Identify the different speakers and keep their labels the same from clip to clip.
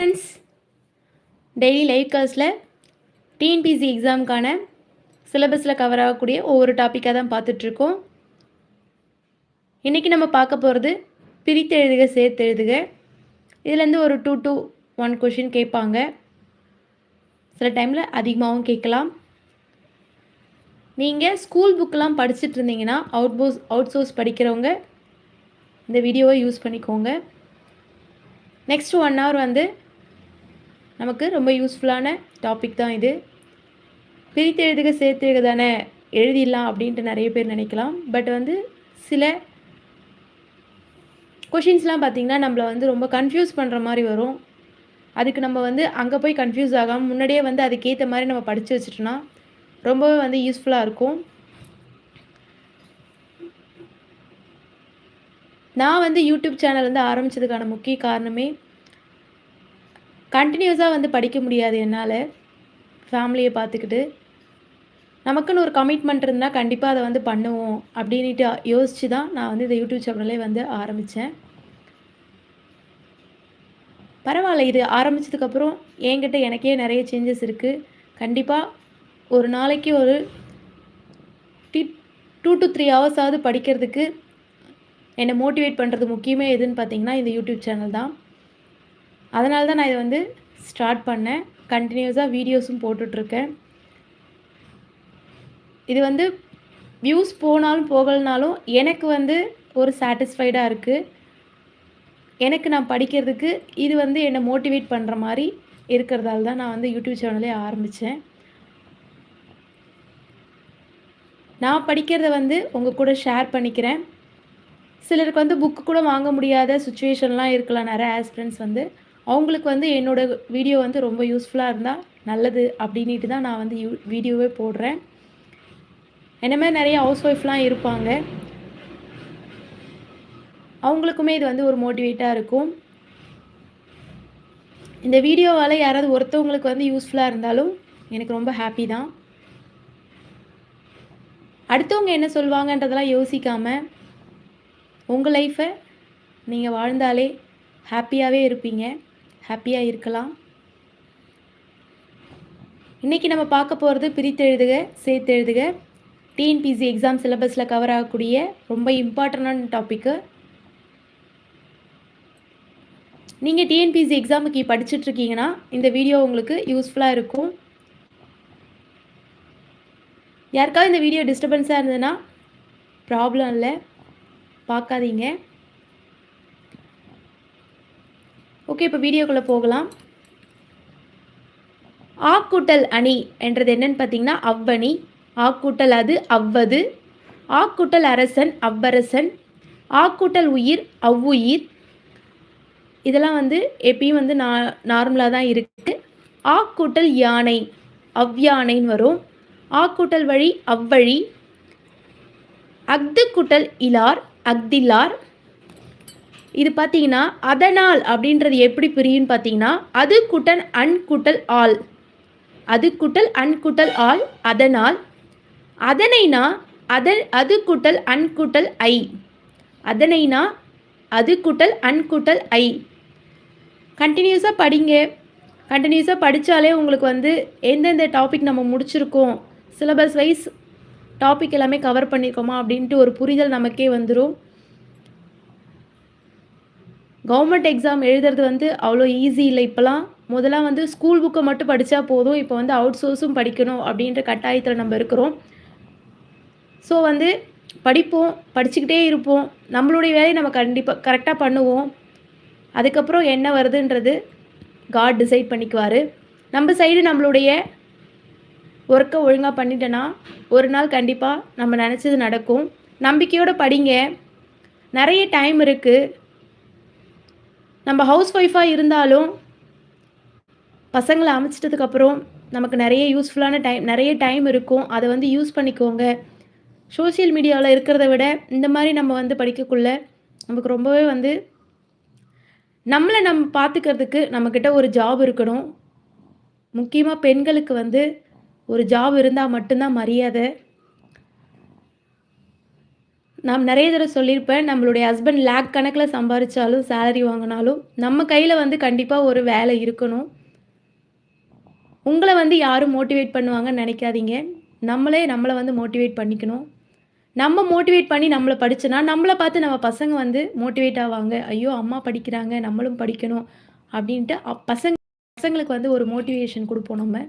Speaker 1: Friends daily live கிளாஸில் TNPSC எக்ஸாமுக்கான சிலபஸில் கவர் ஆகக்கூடிய ஒவ்வொரு டாப்பிக்காக தான் பார்த்துட்ருக்கோம். இன்றைக்கி நம்ம பார்க்க போகிறது பிரித்து எழுதுக சேர்த்து எழுதுக. இதுலேருந்து ஒரு டூ டூ ஒன் கொஷின் கேட்பாங்க. சில டைமில் அதிகமாகவும் கேட்கலாம். நீங்கள் ஸ்கூல் புக்கெலாம் படிச்சுட்டு இருந்தீங்கன்னா அவுட் போஸ் அவுட் சோர்ஸ் படிக்கிறவங்க இந்த வீடியோவை யூஸ் பண்ணிக்கோங்க. நெக்ஸ்ட் ஒன் ஹவர் வந்து நமக்கு ரொம்ப யூஸ்ஃபுல்லான டாபிக் தான் இது. பிரித்து எழுதுக சேர்த்து எழுதுக தானே எழுதிடலாம் அப்படின்ட்டு நிறைய பேர் நினைக்கலாம். பட் வந்து சில கொஷின்ஸ்லாம் பார்த்திங்கன்னா நம்மளை வந்து ரொம்ப கன்ஃபியூஸ் பண்ணுற மாதிரி வரும். அதுக்கு நம்ம வந்து அங்கே போய் கன்ஃபியூஸ் ஆகாமல் முன்னாடியே வந்து அதுக்கேற்ற மாதிரி நம்ம படித்து வச்சுட்டோன்னா ரொம்பவே வந்து யூஸ்ஃபுல்லாக இருக்கும். நான் வந்து யூடியூப் சேனல் வந்து ஆரம்பித்ததுக்கான முக்கிய காரணமே கண்டினியூஸாக வந்து படிக்க முடியாது என்னால். ஃபேமிலியை பார்த்துக்கிட்டு நமக்குன்னு ஒரு கமிட்மெண்ட் இருந்தால் கண்டிப்பாக அதை வந்து பண்ணுவோம் அப்படின்ட்டு யோசித்து தான் நான் வந்து இந்த யூடியூப் சேனலே வந்து ஆரம்பித்தேன் பரவாயில்ல இது ஆரம்பித்ததுக்கப்புறம் என்கிட்ட எனக்கே நிறைய சேஞ்சஸ் இருக்குது கண்டிப்பாக ஒரு நாளைக்கு ஒரு டி டூ டு த்ரீ ஹவர்ஸாவது படிக்கிறதுக்கு என்னை மோட்டிவேட் பண்ணுறது முக்கியமே எதுன்னு பார்த்தீங்கன்னா இந்த யூடியூப் சேனல் தான். அதனால தான் நான் இதை வந்து ஸ்டார்ட் பண்ணேன். கண்டினியூஸாக வீடியோஸும் போட்டுட்ருக்கேன். இது வந்து வியூஸ் போனாலும் போகலனாலும் எனக்கு வந்து ஒரு சாட்டிஸ்ஃபைடாக இருக்குது எனக்கு நான் படிக்கிறதுக்கு இது வந்து என்னை மோட்டிவேட் பண்ணுற மாதிரி இருக்கிறதால தான் நான் வந்து யூடியூப் சேனலே ஆரம்பித்தேன் நான் படிக்கிறத வந்து உங்கள் கூட ஷேர் பண்ணிக்கிறேன். சிலருக்கு வந்து புக்கு கூட வாங்க முடியாத சுச்சுவேஷன்லாம் இருக்கலாம். நிறைய ஆஸ்பிரண்ட்ஸ் வந்து. அவங்களுக்கு வந்து என்னோட வீடியோ வந்து ரொம்ப யூஸ்ஃபுல்லாக இருந்தால் நல்லது அப்படின்ட்டு தான் நான் வந்து யூ வீடியோவே போடுறேன். என்ன மாதிரி நிறைய ஹவுஸ் ஒய்ஃப்லாம் இருப்பாங்க. அவங்களுக்குமே இது வந்து ஒரு மோட்டிவேட்டாக இருக்கும். இந்த வீடியோவால் யாராவது ஒருத்தவங்களுக்கு வந்து யூஸ்ஃபுல்லாக இருந்தாலும் எனக்கு ரொம்ப ஹாப்பி தான். அடுத்தவங்க என்ன சொல்லுவாங்கன்றதெல்லாம் யோசிக்காமல் உங்கள் லைஃப்பை நீங்கள் வாழ்ந்தாலே ஹாப்பியாகவே இருப்பீங்க. ஹாப்பியாக இருக்கலாம். இன்றைக்கி நம்ம பார்க்க போகிறது பிரித்தெழுதுக சேர்த்தெழுதுக சேர்த்து எழுதுக. டிஎன்பிசி எக்ஸாம் சிலபஸில் கவர் ஆகக்கூடிய ரொம்ப இம்பார்ட்டண்டான டாப்பிக்கு நீங்கள் டிஎன்பிசி எக்ஸாமுக்கு படிச்சுட்ருக்கீங்கன்னா இந்த வீடியோ உங்களுக்கு யூஸ்ஃபுல்லாக இருக்கும். யாருக்காவது இந்த வீடியோ டிஸ்டர்பன்ஸாக இருந்ததுன்னா ப்ராப்ளம் இல்லை. பார்க்காதீங்க. ஓகே இப்போ வீடியோக்குள்ளே போகலாம். ஆக்கூட்டல் அணி என்றது என்னன்னு பார்த்தீங்கன்னா அவ்வணி. ஆக்கூட்டல் அது அவ்வது. ஆக்கூட்டல் அரசன் அவ்வரசன். ஆக்கூட்டல் உயிர் அவ்வுயிர். இதெல்லாம் வந்து எப்பயும் வந்து நா நார்மலாக தான் இருக்குது ஆக்கூட்டல் யானை அவ்யானைன்னு வரும். ஆக்கூட்டல் வழி அவ்வழி. அஃது கூட்டல் இலார் அக்திலார் இது பார்த்தீங்கன்னா அதனால் அப்படின்றது எப்படி பிரியும்னு பார்த்தீங்கன்னா அது கூட்டல் அன்குட்டல் ஆள். ஆல் அது கூட்டல் அன்குட்டல் ஆள் ஆல் அதனால். அதனைனா அதன் அது கூட்டல் அன்குட்டல் ஐ. அதனைனா அது கூட்டல் அன்குட்டல் ஐ. கண்டினியூஸாக படிங்க. கண்டினியூஸாக படித்தாலே உங்களுக்கு வந்து எந்தெந்த டாபிக் நம்ம முடிச்சிருக்கோம் சிலபஸ் வைஸ் டாபிக் எல்லாமே கவர் பண்ணியிருக்கோமா அப்படின்ட்டு ஒரு புரிதல் நமக்கே வந்துடும் கவர்மெண்ட் எக்ஸாம் எழுதுறது வந்து அவ்வளோ ஈஸி இல்லை. இப்போலாம் முதலாம் வந்து ஸ்கூல் புக்கை மட்டும் படித்தா போதும். இப்போ வந்து அவுட் சோர்ஸும் படிக்கணும் அப்படின்ற கட்டாயத்தில் நம்ம இருக்கிறோம். ஸோ வந்து படிப்போம் படிச்சுக்கிட்டே இருப்போம். நம்மளுடைய வேலையை நம்ம கண்டிப்பாக கரெக்டாக பண்ணுவோம். அதுக்கப்புறம் என்ன வருதுன்றது காட் டிசைட் பண்ணிக்குவார். நம்ம சைடு நம்மளுடைய ஒர்க்கை ஒழுங்காக பண்ணிட்டேன்னா ஒரு நாள் கண்டிப்பாக நம்ம நினச்சது நடக்கும். நம்பிக்கையோடு படிங்க. நிறைய டைம் இருக்குது நம்ம ஹவுஸ் ஒய்ஃபாக இருந்தாலும் பசங்களை அமைச்சிட்டதுக்கப்புறம் நமக்கு நிறைய யூஸ்ஃபுல்லான டைம் நிறைய டைம் இருக்கும். அதை வந்து யூஸ் பண்ணிக்கோங்க. சோஷியல் மீடியாவில் இருக்கிறத விட இந்த மாதிரி நம்ம வந்து படிக்கக்குள்ள நமக்கு ரொம்பவே வந்து நம்மளை நம்ம பார்த்துக்கிறதுக்கு நம்மக்கிட்ட ஒரு ஜாப் இருக்கணும். முக்கியமாக பெண்களுக்கு வந்து ஒரு ஜாப் இருந்தால் மட்டும்தான் மரியாதை. நாம் நிறைய தடவை சொல்லியிருப்பேன் நம்மளுடைய ஹஸ்பண்ட் லேக் கணக்கில் சம்பாதிச்சாலும் சேலரி வாங்கினாலும் நம்ம கையில் வந்து கண்டிப்பாக ஒரு வேலை இருக்கணும். உங்களை வந்து யாரும் மோட்டிவேட் பண்ணுவாங்கன்னு நினைக்காதீங்க. நம்மளே நம்மளை வந்து மோட்டிவேட் பண்ணிக்கணும். நம்ம மோட்டிவேட் பண்ணி நம்மளை படிச்சோன்னா நம்மளை பார்த்து நம்ம பசங்க வந்து மோட்டிவேட் ஆவாங்க. ஐயோ அம்மா படிக்கிறாங்க நம்மளும் படிக்கணும் அப்படின்ட்டு அப்- பசங்க பசங்களுக்கு வந்து ஒரு மோட்டிவேஷன் கொடுப்போம் நம்ம.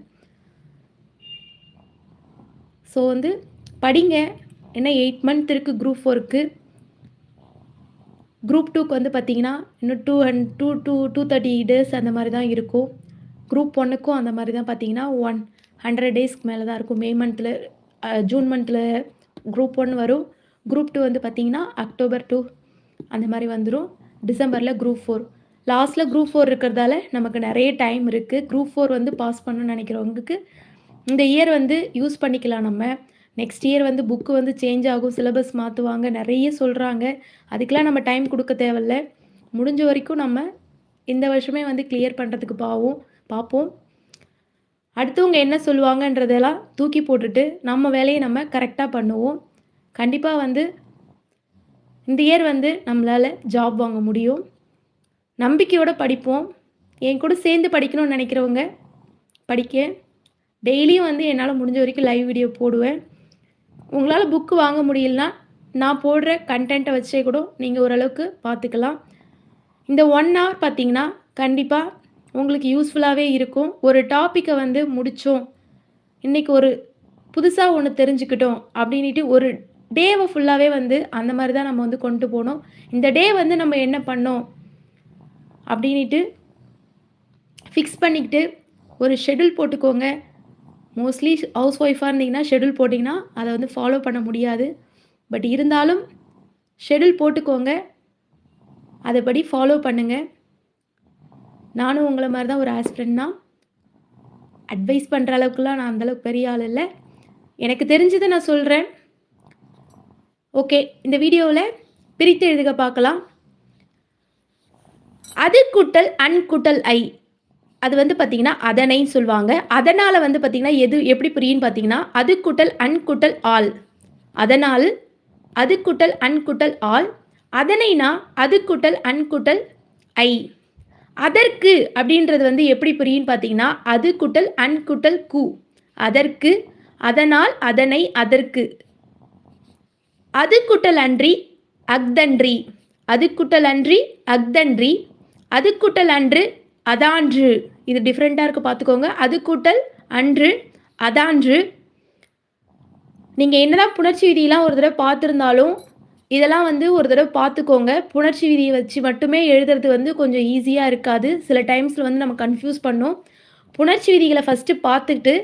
Speaker 1: ஸோ வந்து படிங்க ஏன்னா எயிட் மந்த் இருக்குது குரூப் ஃபோருக்கு குரூப் டூக்கு வந்து பார்த்தீங்கன்னா இன்னும் two hundred two two two thirty days அந்த மாதிரி தான் இருக்கும். குரூப் ஒன்றுக்கும் அந்த மாதிரி தான் பார்த்தீங்கன்னா ஒன் ஹண்ட்ரட் டேஸ்க்கு மேலே தான் இருக்கும். மே மந்தில் ஜூன் மந்தில் குரூப் ஒன் வரும். குரூப் டூ வந்து பார்த்தீங்கன்னா அக்டோபர் டூ அந்த மாதிரி வந்துடும் டிசம்பரில் குரூப் ஃபோர் லாஸ்ட்டில் குரூப் ஃபோர் இருக்கிறதால நமக்கு நிறைய டைம் இருக்குது குரூப் ஃபோர் வந்து பாஸ் பண்ணணும்னு நினைக்கிறவங்களுக்கு இந்த இயர் வந்து யூஸ் பண்ணிக்கலாம் நம்ம. நெக்ஸ்ட் இயர் வந்து புக்கு வந்து சேஞ்ச் ஆகும் சிலபஸ் மாற்றுவாங்க நிறைய சொல்கிறாங்க அதுக்கெலாம் நம்ம டைம் கொடுக்க தேவையில்ல. முடிஞ்ச வரைக்கும் நம்ம இந்த வருஷமே வந்து கிளியர் பண்ணுறதுக்கு பாவோம் பார்ப்போம் அடுத்தவங்க என்ன சொல்லுவாங்கன்றதெல்லாம் தூக்கி போட்டுட்டு நம்ம வேலையை நம்ம கரெக்டாக பண்ணுவோம். கண்டிப்பாக வந்து இந்த இயர் வந்து நம்மளால் ஜாப் வாங்க முடியும். நம்பிக்கையோட படிப்போம். என் கூட சேர்ந்து படிக்கணும்னு நினைக்கிறவங்க படிக்க டெய்லியும் வந்து என்னால் முடிஞ்ச வரைக்கும் லைவ் வீடியோ போடுவேன். உங்களால் புக்கு வாங்க முடியலனா நான் போடுற கண்டென்ட்டை வச்சே கூட நீங்கள் ஓரளவுக்கு பார்த்துக்கலாம் இந்த ஒன் ஹவர் பார்த்தீங்கன்னா கண்டிப்பாக உங்களுக்கு யூஸ்ஃபுல்லாகவே இருக்கும். ஒரு டாப்பிக்கை வந்து முடித்தோம் இன்றைக்கி ஒரு புதுசாக ஒன்று தெரிஞ்சுக்கிட்டோம் அப்படின்ட்டு ஒரு டேவை ஃபுல்லாகவே வந்து அந்த மாதிரி தான் நம்ம வந்து கொண்டு போனோம். இந்த டே வந்து நம்ம என்ன பண்ணோம் அப்படின்ட்டு ஃபிக்ஸ் பண்ணிக்கிட்டு ஒரு ஷெட்யூல் போட்டுக்கோங்க. மோஸ்ட்லி ஹவுஸ் ஒய்ஃபாக இருந்தீங்கன்னா ஷெட்யூல் போட்டிங்கன்னா அதை வந்து ஃபாலோ பண்ண முடியாது. பட் இருந்தாலும் ஷெட்யூல் போட்டுக்கோங்க. அதைப்படி ஃபாலோ பண்ணுங்கள் நானும் உங்களை மாதிரி தான் ஒரு ஆஸ்பிரண்ட் தான். அட்வைஸ் பண்ணுற அளவுக்குலாம் நான் அந்தளவுக்கு பெரிய ஆள் இல்லை. எனக்கு தெரிஞ்சதை நான் சொல்கிறேன் ஓகே இந்த வீடியோவில் பிரித்து எழுதுக பார்க்கலாம். அது கூட்டல் அன்குட்டல் ஐ. அது வந்து பார்த்தீங்கன்னா அதனைன்னு சொல்லுவாங்க அதனால் வந்து பார்த்தீங்கன்னா எது எப்படி புரியுன்னு பார்த்தீங்கன்னா அது குட்டல் அன்குட்டல் ஆல் அதனால் அது குட்டல் அன்குட்டல் ஆல் அதனைனா அது குட்டல் அன்குட்டல் ஐ. அதற்கு அப்படின்றது வந்து எப்படி புரியுன்னு பார்த்தீங்கன்னா அது குட்டல் அன்குட்டல் கு. அதற்கு அதனால் அதனை அதற்கு. அது குட்டல் அன்றி அக்தன்றி அது குட்டல் அன்றி அக்தன்றி அது குட்டல் அன்று அதான்று. இது டிஃப்ரெண்ட்டாக இருக்குது பார்த்துக்கோங்க. அது கூட்டல் அன்று அதான்று. நீங்கள் என்னதான் புணர்ச்சி விதியெலாம் ஒரு தடவை பார்த்துருந்தாலும் இதெல்லாம் வந்து ஒரு தடவை பார்த்துக்கோங்க. புணர்ச்சி விதியை வச்சு மட்டுமே எழுதுறது வந்து கொஞ்சம் ஈஸியாக இருக்காது. சில டைம்ஸில் வந்து நம்ம கன்ஃபியூஸ் பண்ணோம். புணர்ச்சி விதிகளை ஃபஸ்ட்டு பார்த்துக்கிட்டு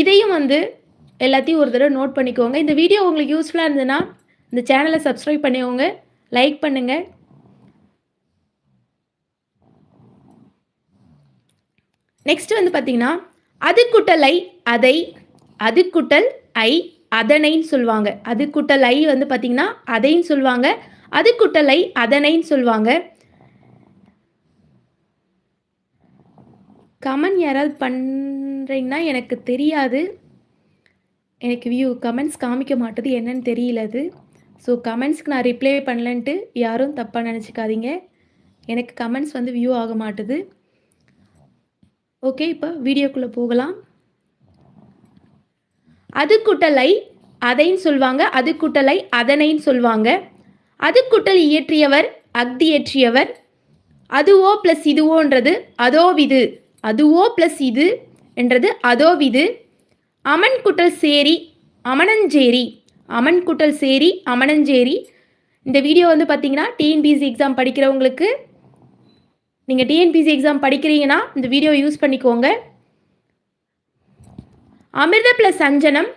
Speaker 1: இதையும் வந்து எல்லாத்தையும் ஒரு தடவை நோட் பண்ணிக்கோங்க. இந்த வீடியோ உங்களுக்கு யூஸ்ஃபுல்லாக இருந்ததுன்னா இந்த சேனலை சப்ஸ்கிரைப் பண்ணிக்கோங்க. லைக் பண்ணுங்கள் நெக்ஸ்ட் வந்து பார்த்தீங்கன்னா அது குட்டல் ஐ அதை அது குட்டல் ஐ அதனைன்னு சொல்லுவாங்க. அது குட்டல் ஐ வந்து பார்த்தீங்கன்னா அதைன்னு சொல்லுவாங்க. அது குட்டல் ஐ அதனைன்னு சொல்லுவாங்க. கமெண்ட் யாராவது பண்ணுறீங்கன்னா எனக்கு தெரியாது. எனக்கு வியூ கமெண்ட்ஸ் காமிக்க மாட்டுது. என்னன்னு தெரியல அது. ஸோ கமெண்ட்ஸ்க்கு நான் ரிப்ளை பண்ணலன்ட்டு யாரும் தப்பாக நினச்சிக்காதீங்க. எனக்கு கமெண்ட்ஸ் வந்து வியூ ஆக மாட்டுது. ஓகே இப்போ வீடியோக்குள்ளே போகலாம். அது குட்டலை அதைன்னு சொல்லுவாங்க அது குட்டலை அதனைன்னு சொல்லுவாங்க அது குட்டல் இயற்றியவர் அக்தி இயற்றியவர். அதுவோ ப்ளஸ் இதுவோன்றது அதோ விது அதுவோ ப்ளஸ் இது என்றது அதோ விது அமன் குட்டல் சேரி அமனஞ்சேரி அமன் குட்டல் சேரி அமனஞ்சேரி இந்த வீடியோ வந்து பார்த்தீங்கன்னா டிஎன்பிசி எக்ஸாம் படிக்கிறவங்களுக்கு நீங்கள் டிஎன்பிசி எக்ஸாம் படிக்கிறீங்கன்னா இந்த வீடியோ யூஸ் பண்ணிக்கோங்க. அமிர்த ப்ளஸ் அஞ்சனம்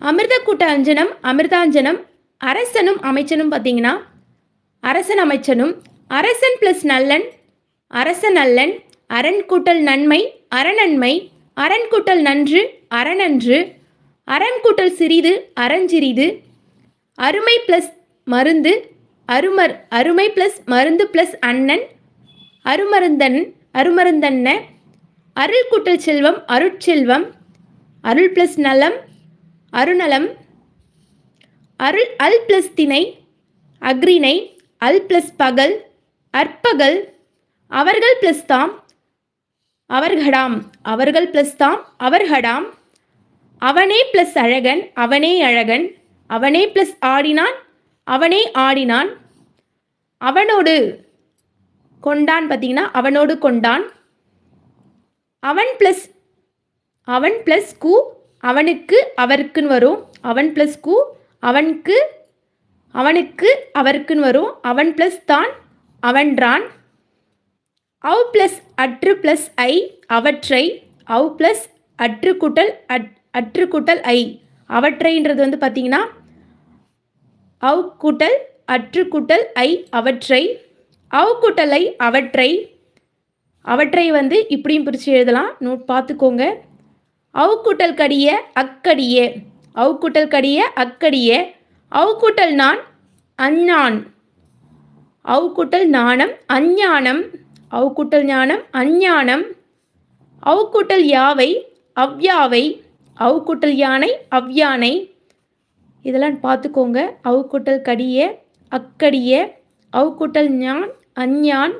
Speaker 1: அமிர்த கூட்ட அஞ்சனம் அமிர்தாஞ்சனம் அரசனும் அமைச்சனும் பார்த்தீங்கன்னா அரசன் அமைச்சனும் அரசன் ப்ளஸ் நல்லன் அரசன் நல்லன் அரண் கூட்டல் நன்மை அறநன்மை அரண் கூட்டல் நன்று அறநன்று அரண் கூட்டல் சிறிது அறஞ்சிறிது அருமை ப்ளஸ் மருந்து அருமர் அருமை ப்ளஸ் மருந்து ப்ளஸ் அண்ணன் அருமருந்தன் அருமருந்தன்ன அருள் கூட்டல் செல்வம் அருட்செல்வம் அருள் ப்ளஸ் நலம் அருணலம் அருள் அல் ப்ளஸ் திணை அக்ரிணை அல் ப்ளஸ் பகல் அற்பகல் அவர்கள் ப்ளஸ் தாம் அவர்கடாம் அவர்கள் ப்ளஸ் தாம் அவர்கடாம் அவனே ப்ளஸ் அழகன் அவனே அழகன் அவனே ப்ளஸ் ஆடினான் அவனே ஆடினான் அவனோடு கொண்டான் பார்த்தீங்கன்னா அவனோடு கொண்டான் அவன் ப்ளஸ் அவன் ப்ளஸ் கு அவனுக்கு அவருக்குன்னு வரும் அவன் ப்ளஸ் கு அவனுக்கு அவனுக்கு அவருக்குன்னு வரும் அவன் ப்ளஸ் தான் அவன்றான் அவ் ப்ளஸ் அற்று ப்ளஸ் ஐ அவற்றை அவ் ப்ளஸ் அற்று குட்டல் அட் அற்று குட்டல் ஐ. அவற்றைன்றது வந்து பார்த்தீங்கன்னா அவ் கூட்டல் அற்று கூட்டல் ஐ அவற்றை அவ் கூட்டலை அவற்றை. அவற்றை வந்து இப்படியும் பிரித்து எழுதலாம். நோட் பார்த்துக்கோங்க அவுக்கூட்டல் கடிய அக்கடியே. அவுக்கூட்டல் கடிய அக்கடியே. அவு கூட்டல் நான் அஞ்ஞான். அவுக்கூட்டல் நாணம் அஞ்ஞானம். அவுக்கூட்டல் ஞானம் அஞ்ஞானம். அவுக்கூட்டல் யாவை அவ்யாவை. அவுக்கூட்டல் யானை அவ்யானை. இதெல்லாம் பார்த்துக்கோங்க. அவுக்கூட்டல் கடிய அக்கடிய. அவுக்கூட்டல் ஞான் அஞ்ஞான்.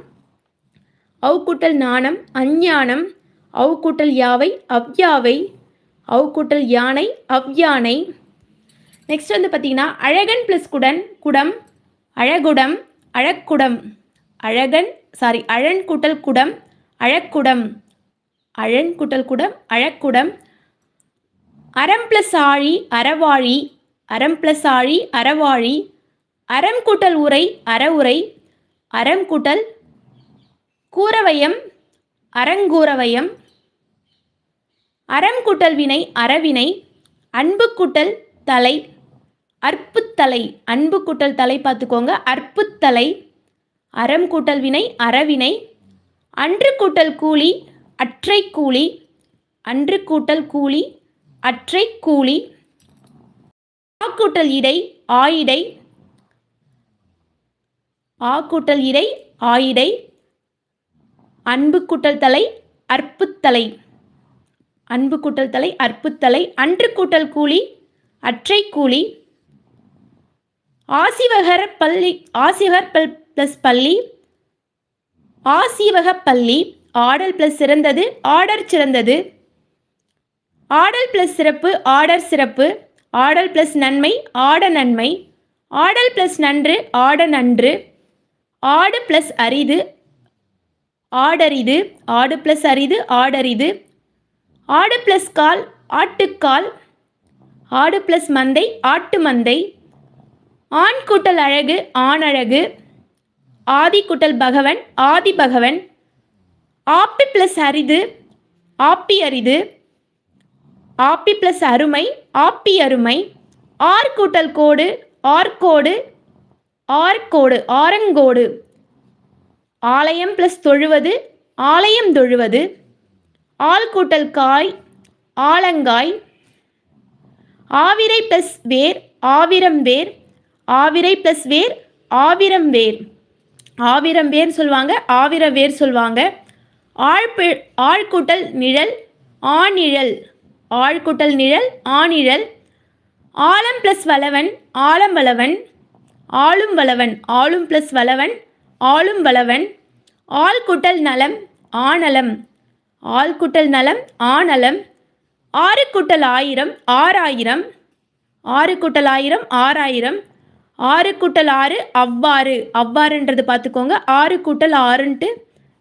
Speaker 1: அவுக்கூட்டல் நாணம் அஞ்ஞானம். அவுக்கூட்டல் யாவை? அவ்யாவை. அவுக்கூட்டல் யானை? அவ்யானை. நெக்ஸ்ட் வந்து பார்த்தீங்கன்னா அழகன் ப்ளஸ் குடன் குடம் அழகுடம் அழக்குடம். அழகன் சாரி அழன் கூட்டல் குடம் அழக்குடம். அழன் கூட்டல் குடம் அழக்குடம். அறம் ப்ளஸ் ஆழி அறவாழி. அறம் ப்ளஸ் ஆழி அறவாழி. அறம் கூட்டல் உரை அறவுரை. அறம் கூட்டல் கூறவயம் அறங்கூறவயம். அறம் கூட்டல் வினை அறவினை அன்பு கூட்டல் தலை அற்புத்தலை அன்பு கூட்டல் தலை பார்த்துக்கோங்க. அற்புத்தலை அறம் கூட்டல் வினை அறவினை அன்று கூட்டல் கூலி அற்றை கூலி அன்று கூட்டல் கூலி அற்றை கூலி ஆ கூட்டல் இடை ஆயிடை ஆ கூட்டல் இடை ஆயிடை அன்பு கூட்டல் தலை அற்புத்தலை. அன்பு கூட்டல் தலை அற்புத்தலை அன்று கூட்டல் கூலி அற்றை கூலி ஆசிவகர பள்ளி ஆசிவகர் பல் ப்ளஸ் பள்ளி ஆசீவக பள்ளி ஆடல் ப்ளஸ் சிறந்தது ஆர்டர் சிறந்தது ஆடல் ப்ளஸ் சிறப்பு ஆர்டர் சிறப்பு ஆடல் ப்ளஸ் நன்மை ஆட நன்மை ஆடல் ப்ளஸ் நன்று ஆட நன்று ஆடு ப்ளஸ் அரிது ஆடரிது ஆடு ப்ளஸ் அரிது ஆடரிது ஆடு ப்ளஸ் கால் ஆட்டுக்கால் ஆடு ப்ளஸ் மந்தை ஆட்டு மந்தை. ஆண் கூட்டல் அழகு ஆணழகு ஆதி கூட்டல் பகவன் ஆதி பகவன். ஆப்பி ப்ளஸ் அரிது ஆப்பி அரிது. ஆப்பி ப்ளஸ் அருமை ஆப்பி அருமை. ஆர் கூட்டல் கோடு ஆர்கோடு ஆர்கோடு ஆரங்கோடு. ஆலயம் ப்ளஸ் தொழுவது ஆலயம் தொழுவது. ஆள் கூட்டல் காய் ஆலங்காய் ஆவிரை ப்ளஸ் வேர் ஆவிரம் வேர் ஆவிரை ப்ளஸ் வேர் ஆவிரம் வேர். ஆவிரம் வேர் சொல்லுவாங்க ஆவிர வேர் சொல்லுவாங்க. ஆழ்பி ஆழ்கூட்டல் நிழல் ஆணிழல். ஆழ்கூட்டல் நிழல் ஆணிழல். ஆலம் ப்ளஸ் வளவன் ஆலம் வளவன். ஆளும் வளவன் ஆளும் ப்ளஸ் வளவன் ஆளும் வளவன். ஆள்கூட்டல் நலம் ஆனலம் ஆள்கூட்டல் நலம் ஆநலம். ஆறு கூட்டல் ஆயிரம் ஆறாயிரம். ஆறு கூட்டல் ஆயிரம் ஆறாயிரம். ஆறு கூட்டல் ஆறு அவ்வாறு. அவ்வாறுன்றது பார்த்துக்கோங்க. ஆறு கூட்டல் ஆறுன்ட்டு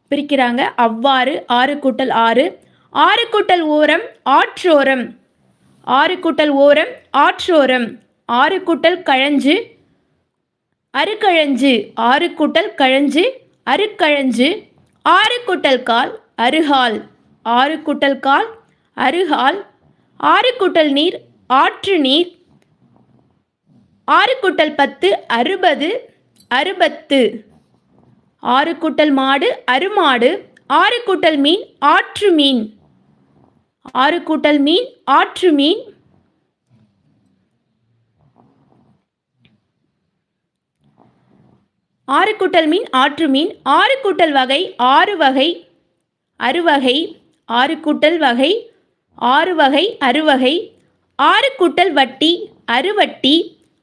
Speaker 1: பிரிக்கிறாங்க. அவ்வாறு ஆறு கூட்டல் ஆறு. ஆறு கூட்டல் ஓரம் ஆற்றோரம். ஆறு கூட்டல் ஓரம் ஆற்றோரம். ஆறு கூட்டல் கழஞ்சு அருக்கழஞ்சு ஆறு கூட்டல் கழஞ்சு அருக்கழஞ்சு ஆறு கூட்டல் கால் அருகால். ஆறு குட்டல் கால் அருகால் ஆறு குட்டல் நீர் ஆற்று நீர். ஆறு குட்டல் பத்து அறுபது அறுபத்து. ஆறு குட்டல் மாடு அருமாடு. ஆறு குட்டல் மீன் ஆற்று மீன். ஆறு குட்டல் மீன் ஆற்று மீன். ஆறு குட்டல் மீன் ஆற்று மீன். ஆறு குட்டல் வகை ஆறு வகை அறுவகை. ஆறு கூட்டல் வகை ஆறு வகை அறுவகை ஆறு கூட்டல் வட்டி அறுவட்டி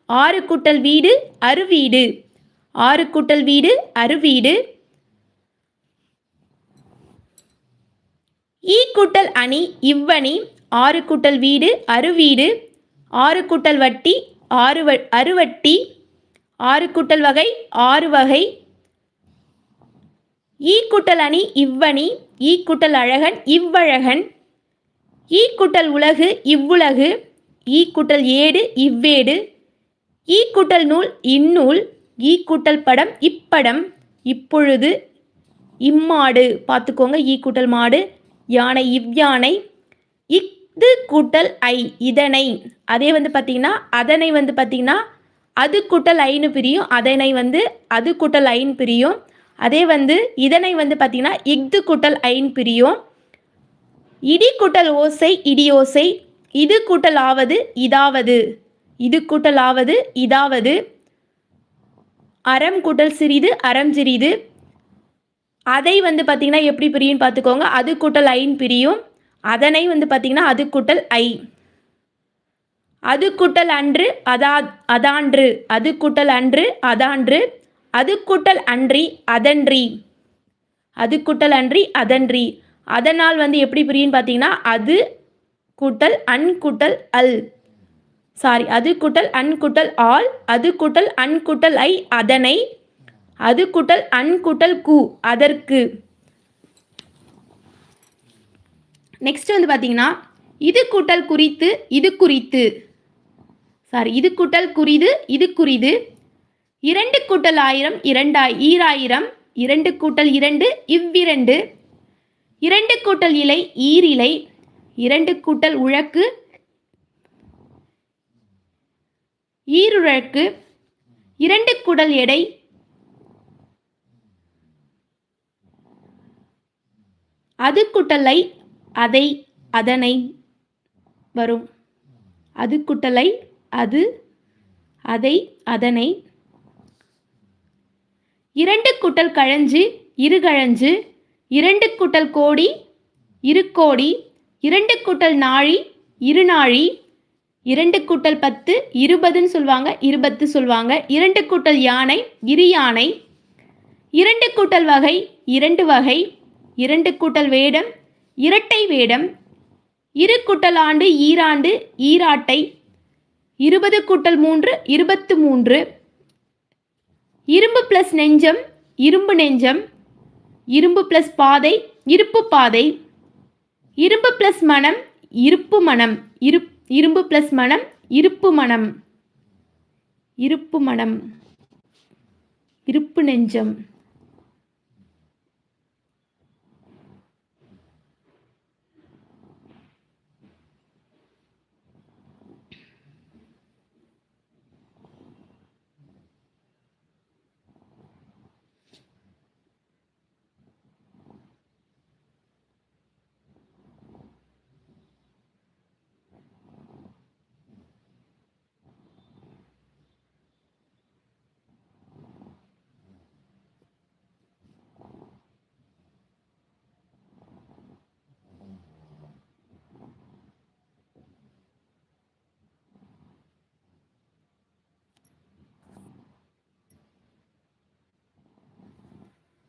Speaker 1: ஆறு கூட்டல் வீடு அருவீடு ஆறு கூட்டல் வீடு அருவீடு ஈ கூட்டல் அணி இவ்வணி. ஆறு கூட்டல் வீடு அருவீடு ஆறு கூட்டல் வட்டி ஆறு அறுவட்டி ஆறு கூட்டல் வகை ஆறு வகை. ஈ அணி இவ்வணி ஈ கூட்டல் அழகன் இவ்வழகன். ஈ கூட்டல் உலகு இவ்வுலகு ஈ ஏடு இவ்வேடு. ஈ நூல் இந்நூல் ஈ படம் இப்படம். இப்பொழுது இம்மாடு பார்த்துக்கோங்க ஈ மாடு யானை இவ்யானை. இஃது கூட்டல் ஐ இதனை. அதே வந்து பார்த்திங்கன்னா அதனை வந்து பார்த்திங்கன்னா அது கூட்டல் ஐன்னு பிரியும் அதனை வந்து அது கூட்டல் ஐன்னு பிரியும். அதே வந்து இதனை வந்து பார்த்திங்கன்னா இஃது கூட்டல் ஐன் பிரியும். இடி கூட்டல் ஓசை இடியோசை இது கூட்டல் ஆவது இதாவது. இது கூட்டல் ஆவது இதாவது. அறம் கூட்டல் சிறிது அறம் சிறிது. அதை வந்து பார்த்திங்கன்னா எப்படி பிரியும் பார்த்துக்கோங்க அது கூட்டல் ஐன் பிரியும். அதனை வந்து பார்த்திங்கன்னா அது கூட்டல் ஐ. அது கூட்டல் அன்று அதா அதான்று. அது கூட்டல் அன்று அதான்று. அது கூட்டல் அன்றி அதன்றி. அது கூட்டல் அன்றி அதன்றி. அதனால் வந்து எப்படி பிரியும்னு பார்த்தீங்கன்னா அது கூட்டல் அன் கூட்டல் அல். சாரி அது கூட்டல் அன் கூட்டல் ஆல் அது கூட்டல் அன் கூட்டல் ஐ அதனை. அது கூட்டல் அன் கூட்டல் கு அதற்கு. நெக்ஸ்ட் வந்து பார்த்தீங்கன்னா இது கூட்டல் குறித்து இது குறித்து. சாரி இது கூட்டல் குறிது இது குறிது. இரண்டு கூட்டல் ஆயிரம் இரண்டாய் ஈராயிரம் இரண்டு கூட்டல் இரண்டு இவ்விரண்டு. இரண்டு கூட்டல் இலை ஈரிலை இரண்டு கூட்டல் உழக்கு. ஈருழக்கு இரண்டு கூடல் எடை. அது குட்டலை அதை அதனை வரும். அது குட்டலை அது அதை அதனை இரண்டு கூட்டல் கழஞ்சு இருகழஞ்சு இரண்டு கூட்டல் கோடி இரு கோடி இரண்டு கூட்டல் நாழி இரு நாழி இரண்டு கூட்டல் பத்து இருபதுன்னு சொல்லுவாங்க இருபத்து சொல்லுவாங்க. இரண்டு கூட்டல் யானை இரு யானை இரண்டு கூட்டல் வகை இரண்டு வகை இரண்டு கூட்டல் வேடம் இரட்டை வேடம் இரு கூட்டல் ஆண்டு ஈராண்டு ஈராட்டை இருபது கூட்டல் மூன்று இருபத்து மூன்று. இரும்பு ப்ளஸ் நெஞ்சம் இரும்பு நெஞ்சம் இரும்பு ப்ளஸ் பாதை இருப்பு பாதை. இரும்பு ப்ளஸ் மனம் இருப்பு மனம். இரு இரும்பு ப்ளஸ் மனம் இருப்பு மனம். இருப்பு மனம். இருப்பு நெஞ்சம்.